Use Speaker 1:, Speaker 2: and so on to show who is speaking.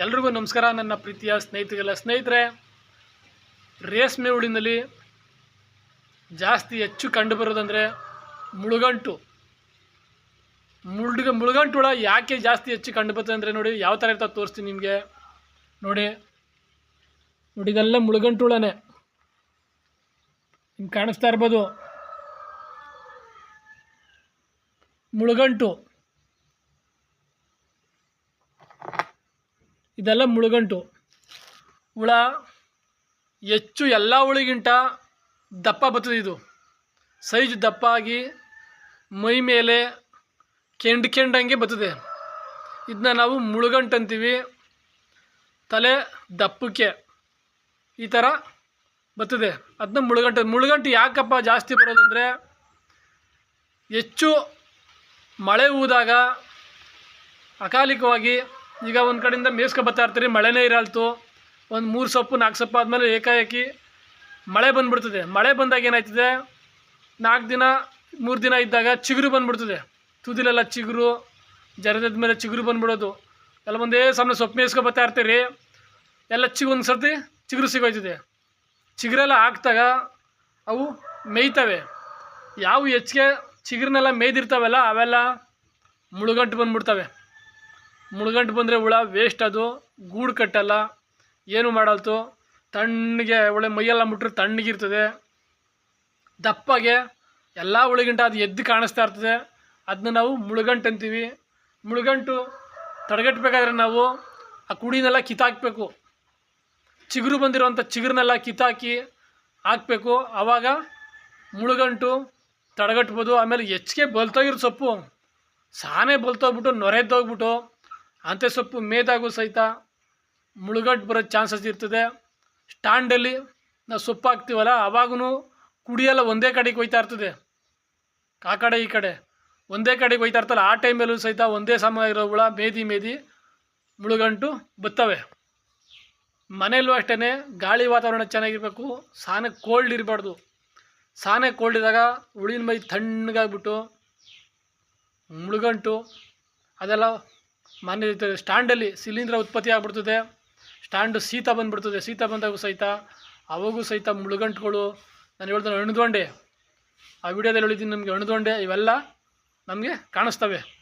Speaker 1: ಎಲ್ರಿಗೂ ನಮಸ್ಕಾರ. ನನ್ನ ಪ್ರೀತಿಯ ಸ್ನೇಹಿತರಿಗೆಲ್ಲ ಸ್ನೇಹಿತರೆ, ರೇಷ್ಮೆ ಹುಳಿನಲ್ಲಿ ಜಾಸ್ತಿ ಹೆಚ್ಚು ಕಂಡುಬರೋದಂದರೆ ಮುಳುಗಂಟು. ಮುಳುಗ ಮುಳುಗಂಟು ಹುಳ ಯಾಕೆ ಜಾಸ್ತಿ ಹೆಚ್ಚು ಕಂಡುಬರ್ತದೆ ಅಂದರೆ ನೋಡಿ, ಯಾವ ಥರ ಇರ್ತದೆ ತೋರಿಸ್ತೀನಿ ನಿಮಗೆ. ನೋಡಿ ನೋಡಿ, ಇದೆಲ್ಲ ಮುಳುಗಂಟು ಹುಳನೇ. ನಿಮ್ಗೆ ಕಾಣಿಸ್ತಾ ಇರ್ಬೋದು. ಮುಳುಗಂಟು. ಇದೆಲ್ಲ ಮುಳುಗಂಟು. ಹುಳ, ಹೆಚ್ಚು ಎಲ್ಲ ಹುಳಿಗಿಂತ ದಪ್ಪ ಬರ್ತದೆ ಇದು. ಸೈಜ್ ದಪ್ಪ ಆಗಿ ಮೈ ಮೇಲೆ ಕೆಂಡು ಕೆಂಡಂಗೆ ಬತ್ತದೆ ಇದನ್ನ ನಾವು ಮುಳುಗಂಟು ಅಂತೀವಿ. ತಲೆ ದಪ್ಪಕ್ಕೆ ಈ ಥರ ಬತ್ತದೆ ಅದನ್ನ ಮುಳುಗಂಟು. ಮುಳುಗಂಟು ಯಾಕಪ್ಪ ಜಾಸ್ತಿ ಬರೋದಂದರೆ ಹೆಚ್ಚು ಮಳೆ ಹೂದಾಗ ಅಕಾಲಿಕವಾಗಿ ಈಗ ಒಂದು ಕಡೆಯಿಂದ ಮೇಯಿಸ್ಕೊ ಬರ್ತಾ ಇರ್ತೀರಿ, ಮಳೆನೇ ಇರಲ್ತು. ಒಂದು ಮೂರು ಸೊಪ್ಪು, ನಾಲ್ಕು ಸೊಪ್ಪು ಆದಮೇಲೆ ಏಕಾಏಕಿ ಮಳೆ ಬಂದುಬಿಡ್ತದೆ. ಮಳೆ ಬಂದಾಗ ಏನಾಯ್ತದೆ? ನಾಲ್ಕು ದಿನ, ಮೂರು ದಿನ ಇದ್ದಾಗ ಚಿಗುರು ಬಂದುಬಿಡ್ತದೆ. ತುದಿಲೆಲ್ಲ ಚಿಗುರು, ಜರದದ ಮೇಲೆ ಚಿಗುರು ಬಂದುಬಿಡೋದು. ಎಲ್ಲ ಒಂದೇ ಸಮಯ ಸೊಪ್ಪು ಮೇಯಿಸ್ಕೊ ಬರ್ತಾ ಇರ್ತೀರಿ. ಎಲ್ಲ ಚಿಗು ಒಂದು ಸರ್ತಿ ಚಿಗುರು ಸಿಗೋಯ್ತದೆ. ಚಿಗುರೆಲ್ಲ ಹಾಕ್ದಾಗ ಅವು ಮೇಯ್ತವೆ. ಯಾವ ಹೆಚ್ಚಿಗೆ ಚಿಗುರನ್ನೆಲ್ಲ ಮೇಯ್ದಿರ್ತಾವಲ್ಲ, ಅವೆಲ್ಲ ಮುಳುಗಂಟು ಬಂದ್ಬಿಡ್ತವೆ. ಮುಳುಗಂಟು ಬಂದರೆ ಹುಳ ವೇಸ್ಟ್ ಅದು, ಗೂಡು ಕಟ್ಟಲ್ಲ, ಏನು ಮಾಡಲ್ತು? ತಣ್ಣಗೆ ಒಳ್ಳೆ ಮೈಯೆಲ್ಲ ಮುಟ್ರೆ ತಣ್ಣಗಿರ್ತದೆ ದಪ್ಪಗೆ ಎಲ್ಲ ಹುಳಿಗಿಂಟ ಅದು ಎದ್ದು ಕಾಣಿಸ್ತಾ ಇರ್ತದೆ. ಅದನ್ನ ನಾವು ಮುಳುಗಂಟು ಅಂತೀವಿ. ಮುಳುಗಂಟು ತಡೆಗಟ್ಟಬೇಕಾದ್ರೆ ನಾವು ಆ ಕುಡಿನೆಲ್ಲ ಕಿತ್ತಾಕಬೇಕು. ಚಿಗುರು ಬಂದಿರುವಂಥ ಚಿಗುರನ್ನೆಲ್ಲ ಕಿತ್ತಾಕಿ ಹಾಕಬೇಕು. ಆವಾಗ ಮುಳುಗಂಟು ತಡೆಗಟ್ಬೋದು. ಆಮೇಲೆ ಹೆಚ್ಚಿಗೆ ಬಲ್ತೋಗಿರೋ ಸೊಪ್ಪು. ಸಾನೇ ಬಲ್ತೋಗ್ಬಿಟ್ಟು ನೊರೆದ್ದೋಗ್ಬಿಟ್ಟು ಅಂತೆ ಸೊಪ್ಪು ಮೇದಾಗೂ ಸಹಿತ ಮುಳುಗಟ್ಟು ಬರೋ ಚಾನ್ಸಸ್ ಇರ್ತದೆ. ಸ್ಟ್ಯಾಂಡಲ್ಲಿ ನಾವು ಸೊಪ್ಪು ಹಾಕ್ತೀವಲ್ಲ ಅವಾಗೂ ಕುಡಿಯೆಲ್ಲ ಒಂದೇ ಕಡೆಗೆ ಹೋಯ್ತಾ ಇರ್ತದೆ. ಆ ಕಡೆ, ಈ ಕಡೆ. ಒಂದೇ ಕಡೆಗೆ ಹೋಯ್ತಾ ಇರ್ತಲ್ಲ, ಆ ಟೈಮಲ್ಲೂ ಸಹಿತ ಒಂದೇ ಸಮ ಇರೋ ಹುಳ ಮೇದಿ ಮೇದಿ ಮುಳುಗಂಟು ಬತ್ತವೆ. ಮನೆಯಲ್ಲೂ ಅಷ್ಟೇ ಗಾಳಿ ವಾತಾವರಣ ಚೆನ್ನಾಗಿರಬೇಕು, ಸಾನೆ ಕೋಲ್ಡ್ ಇರಬಾರ್ದು. ಸಾನೆ ಕೋಲ್ಡ್ ಇದ್ದಾಗ ಹುಳಿನ ಮೈ ತಣ್ಣಗಾಗ್ಬಿಟ್ಟು ಮುಳುಗಂಟು ಅದೆಲ್ಲ ಮನೆ ಸ್ಟ್ಯಾಂಡಲ್ಲಿ ಶಿಲೀಂಧ್ರ ಉತ್ಪತ್ತಿ ಆಗ್ಬಿಡ್ತದೆ. ಸ್ಟ್ಯಾಂಡು ಶೀತ ಬಂದ್ಬಿಡ್ತದೆ. ಶೀತ ಬಂದಾಗೂ ಸಹಿತ ಅವಾಗೂ ಸಹಿತ ಮುಳುಗಂಟುಗಳು. ನಾನು ಹೇಳ್ತಾನೆ ಅಣುದೊಂಡೆ ಆ ವಿಡಿಯೋದಲ್ಲಿ ಹೇಳಿದ್ದೀನಿ ನಮಗೆ ಅಣುದೊಂಡೆ ಇವೆಲ್ಲ ನಮಗೆ ಕಾಣಿಸ್ತವೆ.